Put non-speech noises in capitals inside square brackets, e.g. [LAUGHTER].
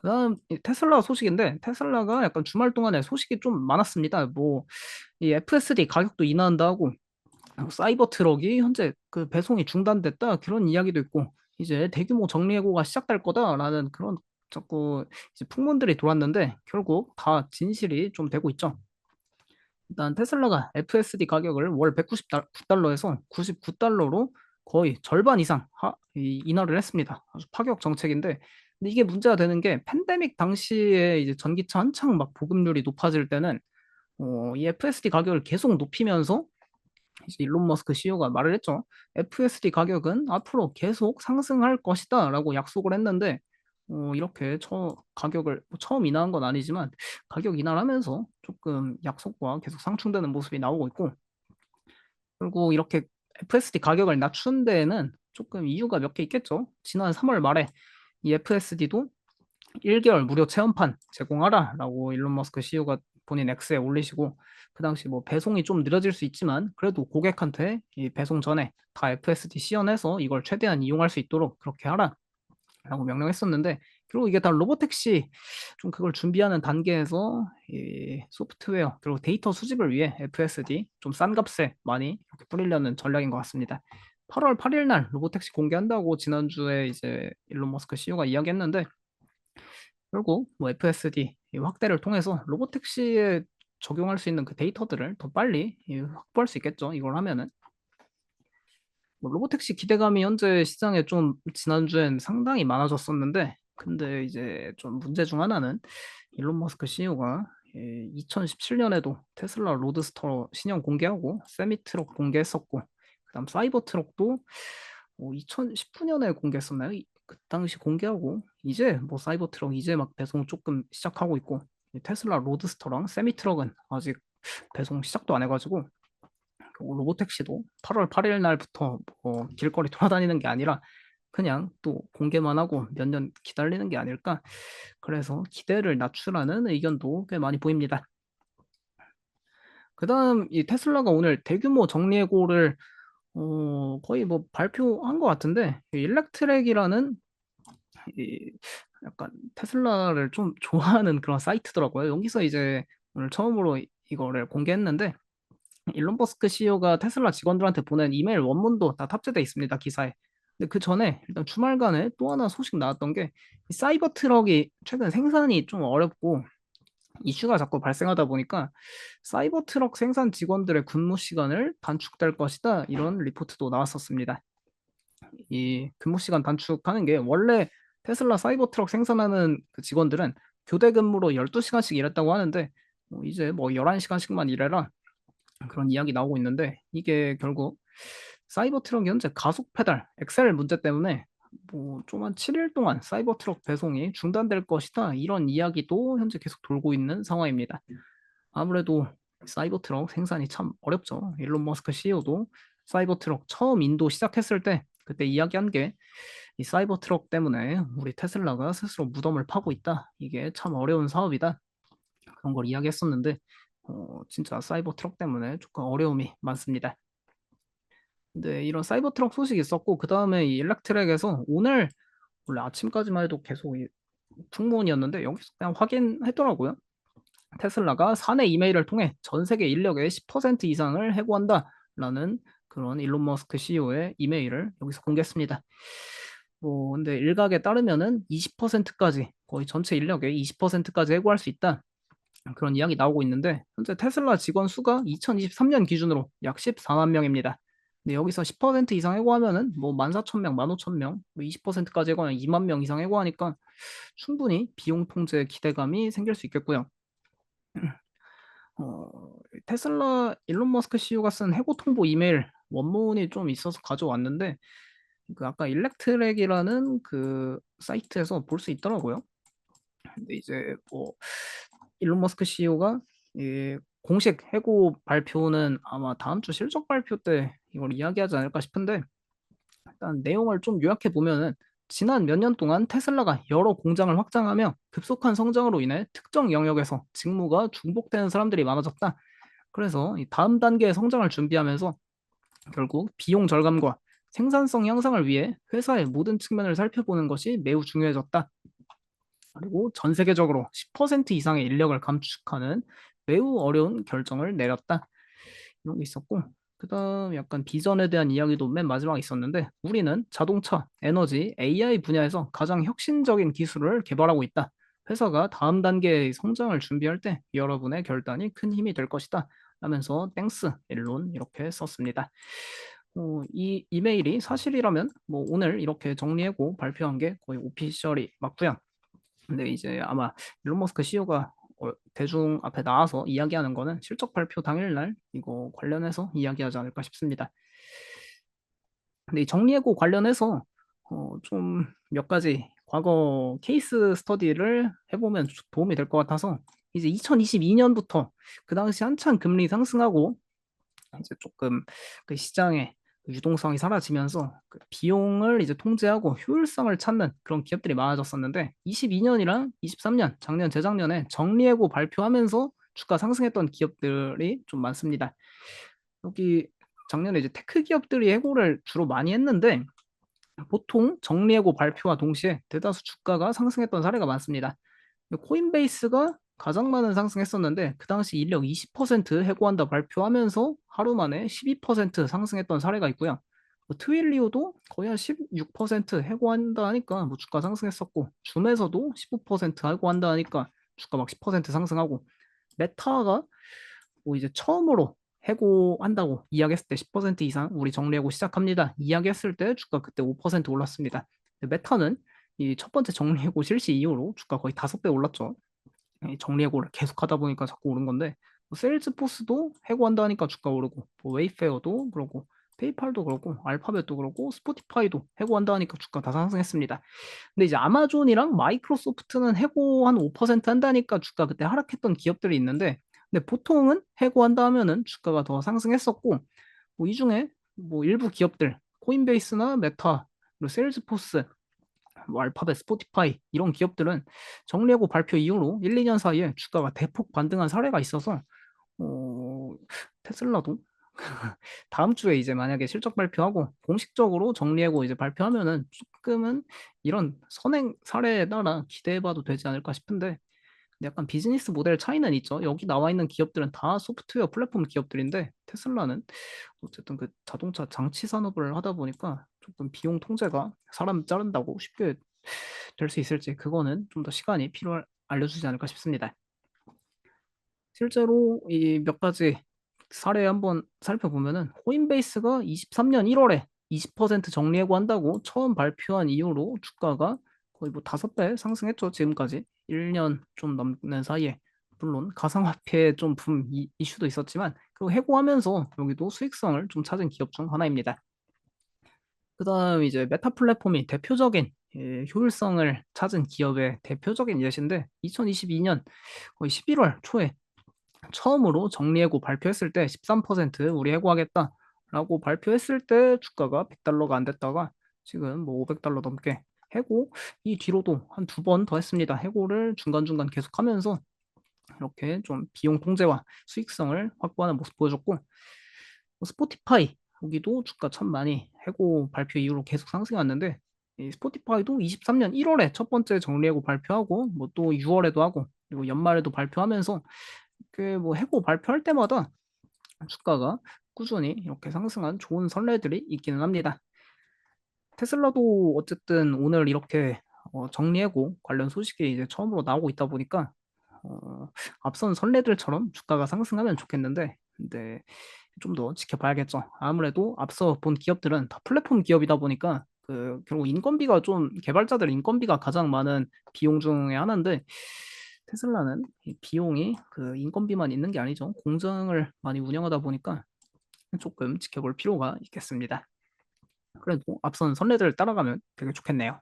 그다음 이 테슬라 소식인데 테슬라가 약간 주말 동안에 소식이 좀 많았습니다. 뭐 이 FSD 가격도 인하한다고 사이버 트럭이 현재 그 배송이 중단됐다 그런 이야기도 있고 이제 대규모 정리해고가 시작될 거다라는 그런 자꾸 이제 풍문들이 돌았는데 결국 다 진실이 좀 되고 있죠. 일단 테슬라가 FSD 가격을 월 199달러에서 99달러로 거의 절반 이상 하, 이, 인하를 했습니다. 아주 파격 정책인데 근데 이게 문제가 되는 게 팬데믹 당시에 이제 전기차 한창 막 보급률이 높아질 때는 어, 이 FSD 가격을 계속 높이면서 이제 일론 머스크 CEO가 말을 했죠. FSD 가격은 앞으로 계속 상승할 것이다라고 약속을 했는데 어, 이렇게 처, 가격을 뭐 처음 인하한 건 아니지만 가격 인하를 하면서 조금 약속과 계속 상충되는 모습이 나오고 있고 그리고 이렇게 FSD 가격을 낮춘 데에는 조금 이유가 몇 개 있겠죠. 지난 3월 말에 이 FSD도 1개월 무료 체험판 제공하라 라고 일론 머스크 CEO가 본인 X에 올리시고 그 당시 뭐 배송이 좀 느려질 수 있지만 그래도 고객한테 이 배송 전에 다 FSD 시연해서 이걸 최대한 이용할 수 있도록 그렇게 하라 라고 명령했었는데 결국 이게 다 로보택시 좀 그걸 준비하는 단계에서 이 소프트웨어 그리고 데이터 수집을 위해 FSD 좀 싼 값에 많이 이렇게 뿌리려는 전략인 것 같습니다. 8월 8일 날 로보택시 공개한다고 지난주에 이제 일론 머스크 CEO가 이야기했는데 결국 뭐 FSD 확대를 통해서 로보택시에 적용할 수 있는 그 데이터들을 더 빨리 확보할 수 있겠죠. 이걸 하면은. 뭐 로보택시 기대감이 현재 시장에 좀 지난주엔 상당히 많아졌었는데 근데 이제 좀 문제 중 하나는 일론 머스크 CEO가 2017년에도 테슬라 로드스터 신형 공개하고 세미 트럭 공개했었고 그다음 사이버 트럭도 2019년에 공개했었나요? 그 당시 공개하고 이제 뭐 사이버 트럭 이제 막 배송 조금 시작하고 있고 테슬라 로드스터랑 세미트럭은 아직 배송 시작도 안 해가지고 로보택시도 8월 8일 날부터 뭐 길거리 돌아다니는 게 아니라 그냥 또 공개만 하고 몇 년 기다리는 게 아닐까. 그래서 기대를 낮추라는 의견도 꽤 많이 보입니다. 그 다음 이 테슬라가 오늘 대규모 정리해고를 어, 거의 뭐 발표한 것 같은데 일렉트랙이라는 이 약간 테슬라를 좀 [LAUGHS] 좋아하는 그런 사이트더라고요. 여기서 이제 오늘 처음으로 이거를 공개했는데 일론 버스크 CEO가 테슬라 직원들한테 보낸 이메일 원문도 다 탑재되어 있습니다, 기사에. 근데 그 전에 일단 주말간에 또 하나 소식 나왔던 게 사이버 트럭이 최근 생산이 좀 어렵고 이슈가 자꾸 발생하다 보니까 사이버 트럭 생산 직원들의 근무 시간을 단축될 것이다 이런 리포트도 나왔었습니다. 이 근무 시간 단축하는 게 원래 테슬라 사이버 트럭 생산하는 그 직원들은 교대 근무로 12시간씩 일했다고 하는데 뭐 이제 뭐 11시간씩만 일해라 그런 이야기 나오고 있는데 이게 결국 사이버 트럭이 현재 가속 페달 엑셀 문제 때문에 뭐 좀 한 7일 동안 사이버 트럭 배송이 중단될 것이다 이런 이야기도 현재 계속 돌고 있는 상황입니다. 아무래도 사이버 트럭 생산이 참 어렵죠. 일론 머스크 CEO도 사이버 트럭 처음 인도 시작했을 때 그때 이야기한 게 이 사이버 트럭 때문에 우리 테슬라가 스스로 무덤을 파고 있다. 이게 참 어려운 사업이다. 그런 걸 이야기했었는데 어, 진짜 사이버 트럭 때문에 조금 어려움이 많습니다. 근데 이런 사이버 트럭 소식이 있었고 그 다음에 이 일렉트랙에서 오늘 원래 아침까지만 해도 계속 풍문이었는데 여기서 그냥 확인했더라고요. 테슬라가 사내 이메일을 통해 전 세계 인력의 10% 이상을 해고한다라는 그런 일론 머스크 CEO의 이메일을 여기서 공개했습니다. 뭐 근데 일각에 따르면은 20%까지 거의 전체 인력의 20%까지 해고할 수 있다. 그런 이야기 나오고 있는데 현재 테슬라 직원 수가 2023년 기준으로 약 14만 명입니다. 근데 여기서 10% 이상 해고하면은 뭐 14,000명, 15,000명, 뭐 20%까지 해고하면 2만 명 이상 해고하니까 충분히 비용 통제 기대감이 생길 수 있겠고요. [CLEARS THROAT] 어, 테슬라 일론 머스크 CEO가 쓴 해고 통보 이메일 원문이 좀 있어서 가져왔는데 그 아까 일렉트랙이라는 그 사이트에서 볼 수 있더라고요. 근데 이제 뭐 일론 머스크 CEO가 이 공식 해고 발표는 아마 다음 주 실적 발표 때 이걸 이야기하지 않을까 싶은데 일단 내용을 좀 요약해 보면은 지난 몇 년 동안 테슬라가 여러 공장을 확장하며 급속한 성장으로 인해 특정 영역에서 직무가 중복되는 사람들이 많아졌다. 그래서 다음 단계의 성장을 준비하면서 결국 비용 절감과 생산성 향상을 위해 회사의 모든 측면을 살펴보는 것이 매우 중요해졌다. 그리고 전 세계적으로 10% 이상의 인력을 감축하는 매우 어려운 결정을 내렸다. 이런 게 있었고 그다음 약간 비전에 대한 이야기도 맨 마지막에 있었는데 우리는 자동차, 에너지, AI 분야에서 가장 혁신적인 기술을 개발하고 있다. 회사가 다음 단계의 성장을 준비할 때 여러분의 결단이 큰 힘이 될 것이다. 하면서 땡스 일론 이렇게 썼습니다. 어, 이 이메일이 사실이라면 뭐 오늘 이렇게 정리하고 발표한 게 거의 오피셜이 맞고요. 근데 이제 아마 일론 머스크 CEO가 어, 대중 앞에 나와서 이야기하는 거는 실적 발표 당일날 이거 관련해서 이야기하지 않을까 싶습니다. 근데 이 정리해고 관련해서 어, 좀 몇 가지 과거 케이스 스터디를 해보면 도움이 될 것 같아서 이제 2022년부터 그 당시 한참 금리 상승하고 이제 조금 그 시장에 유동성이 사라지면서 그 비용을 이제 통제하고 효율성을 찾는 그런 기업들이 많아졌었는데 22년이랑 23년 작년 재작년에 정리해고 발표하면서 주가 상승했던 기업들이 좀 많습니다. 여기 작년에 이제 테크 기업들이 해고를 주로 많이 했는데 보통 정리해고 발표와 동시에 대다수 주가가 상승했던 사례가 많습니다. 코인베이스가 가장 많은 상승했었는데 그 당시 인력 20% 해고한다 발표하면서 하루 만에 12% 상승했던 사례가 있고요. 뭐 트윌리오도 거의 한 16% 해고한다 하니까 뭐 주가 상승했었고 줌에서도 15% 해고한다 하니까 주가 막 10% 상승하고 메타가 뭐 이제 처음으로 해고한다고 이야기했을 때 10% 이상 우리 정리해고 시작합니다. 이야기했을 때 주가 그때 5% 올랐습니다. 메타는 이 첫 번째 정리해고 실시 이후로 주가 거의 5배 올랐죠. 정리해고를 계속하다 보니까 자꾸 오른 건데 뭐 세일즈포스도 해고한다 하니까 주가 오르고 뭐 웨이페어도 그러고 페이팔도 그렇고 알파벳도 그렇고 스포티파이도 해고한다 하니까 주가 다 상승했습니다. 근데 이제 아마존이랑 마이크로소프트는 해고 한 5% 한다니까 주가 그때 하락했던 기업들이 있는데 근데 보통은 해고한다 하면은 주가가 더 상승했었고 뭐 이 중에 뭐 일부 기업들 코인베이스나 메타 세일즈포스 뭐 알파벳, 스포티파이 이런 기업들은 정리하고 발표 이후로 1, 2년 사이에 주가가 대폭 반등한 사례가 있어서 어, 테슬라도 [LAUGHS] 다음 주에 이제 만약에 실적 발표하고 공식적으로 정리하고 이제 발표하면은 조금은 이런 선행 사례에 따라 기대해봐도 되지 않을까 싶은데 약간 비즈니스 모델 차이는 있죠. 여기 나와 있는 기업들은 다 소프트웨어 플랫폼 기업들인데 테슬라는 어쨌든 그 자동차 장치 산업을 하다 보니까 조금 비용 통제가 사람 자른다고 쉽게 될 수 있을지 그거는 좀 더 시간이 필요할 알려주지 않을까 싶습니다. 실제로 이 몇 가지 사례 한번 살펴보면은 코인베이스가 23년 1월에 20% 정리해고 한다고 처음 발표한 이후로 주가가 거의 뭐 다섯 배 상승했죠 지금까지 1년 좀 넘는 사이에 물론 가상화폐 좀 붐 이슈도 있었지만 그리고 해고하면서 여기도 수익성을 좀 찾은 기업 중 하나입니다. 그 다음 이제 메타 플랫폼이 대표적인 예, 효율성을 찾은 기업의 대표적인 예시인데 2022년 거의 11월 초에 처음으로 정리해고 발표했을 때 13% 우리 해고하겠다 라고 발표했을 때 주가가 100달러가 안 됐다가 지금 뭐 500달러 넘게 해고 이 뒤로도 한 두 번 더 했습니다. 해고를 중간중간 계속하면서 이렇게 좀 비용 통제와 수익성을 확보하는 모습 보여줬고 뭐 스포티파이 여기도 주가 참 많이 해고 발표 이후로 계속 이 스포티파이도 23년 1월에 첫 번째 정리해고 발표하고 뭐 또 6월에도 하고 그리고 연말에도 발표하면서 그뭐 해고 발표할 때마다 주가가 꾸준히 이렇게 상승한 좋은 선례들이 있기는 합니다. 테슬라도 어쨌든 오늘 이렇게 어, 정리해고 관련 소식이 이제 처음으로 나오고 있다 보니까 어, 앞선 선례들처럼 주가가 상승하면 좋겠는데 근데 좀 더 지켜봐야겠죠. 아무래도 앞서 본 기업들은 다 플랫폼 기업이다 보니까 그 결국 인건비가 좀 개발자들 인건비가 가장 많은 비용 중에 하나인데 테슬라는 비용이 그 인건비만 있는 게 아니죠. 공장을 많이 운영하다 보니까 조금 지켜볼 필요가 있겠습니다. 그래도 앞선 선례들을 따라가면 되게 좋겠네요.